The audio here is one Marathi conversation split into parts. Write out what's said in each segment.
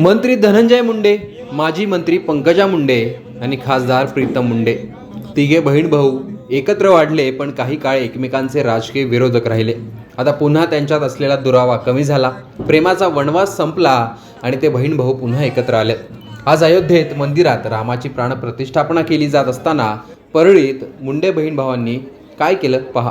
मंत्री धनंजय मुंडे माजी मंत्री पंकजा मुंडे आणि खासदार प्रीतम मुंडे. तिघे बहीण भाऊ एकत्र वाढले पण काही काळ एकमेकांचे राजकीय विरोधक राहिले. आता पुन्हा त्यांच्यात असलेला दुरावा कमी झाला. प्रेमाचा वनवास संपला आणि ते बहीण भाऊ पुन्हा एकत्र आले. आज अयोध्येत मंदिरात रामाची प्राणप्रतिष्ठापना केली जात असताना परळीत मुंडे बहीण भावांनी काय केलं? पहा.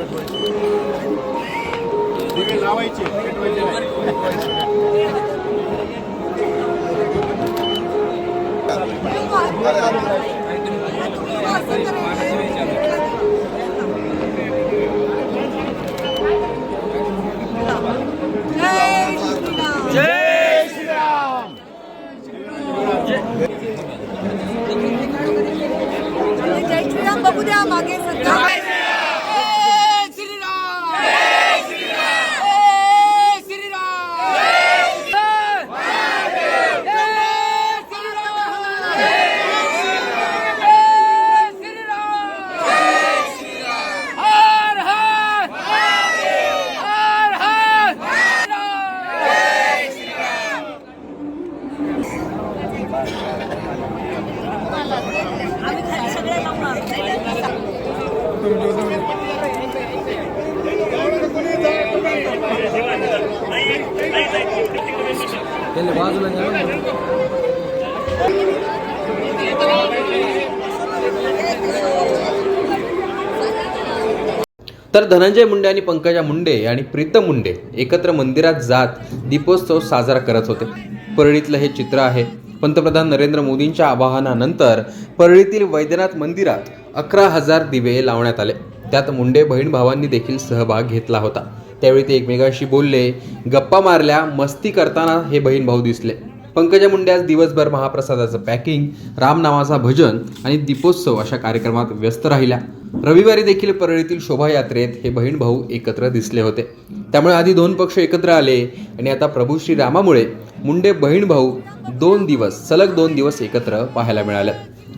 जय लावायचे जय श्रीराम. बघू द्या मागे सध्या. तर धनंजय मुंडे आणि पंकजा मुंडे आणि प्रीतम मुंडे एकत्र मंदिरात जात दीपोत्सव साजरा करत होते. परळीतलं हे चित्र आहे. पंतप्रधान नरेंद्र मोदींच्या आवाहनानंतर परळीतील वैद्यनाथ मंदिरात अकरा हजार दिवे लावण्यात आले. त्यात मुंडे बहीण भावांनी देखील सहभाग घेतला होता. त्यावेळी ते एकमेकांशी बोलले गप्पा मारल्या मस्ती करताना हे बहीण भाऊ दिसले. पंकजा मुंडे आज दिवसभर महाप्रसादाचं पॅकिंग रामनामाचा भजन आणि दीपोत्सव अशा कार्यक्रमात व्यस्त राहिल्या. रविवारी देखील परळीतील शोभायात्रेत हे बहीण भाऊ एकत्र दिसले होते. त्यामुळे आधी दोन पक्ष एकत्र आले आणि आता प्रभू श्रीरामामुळे मुंडे बहीण भाऊ दोन दिवस सलग दोन दिवस एकत्र पाहायला मिळाले.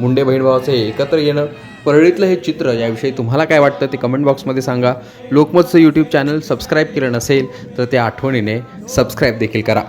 मुंडे बहीण भावाचे एकत्र येणं परळीतलं हे चित्र याविषयी तुम्हाला काय वाटतं ते कमेंट बॉक्समध्ये सांगा. लोकमतचं यूट्यूब चॅनल सबस्क्राईब केलं नसेल तर त्या आठवणीने सबस्क्राईब देखील करा.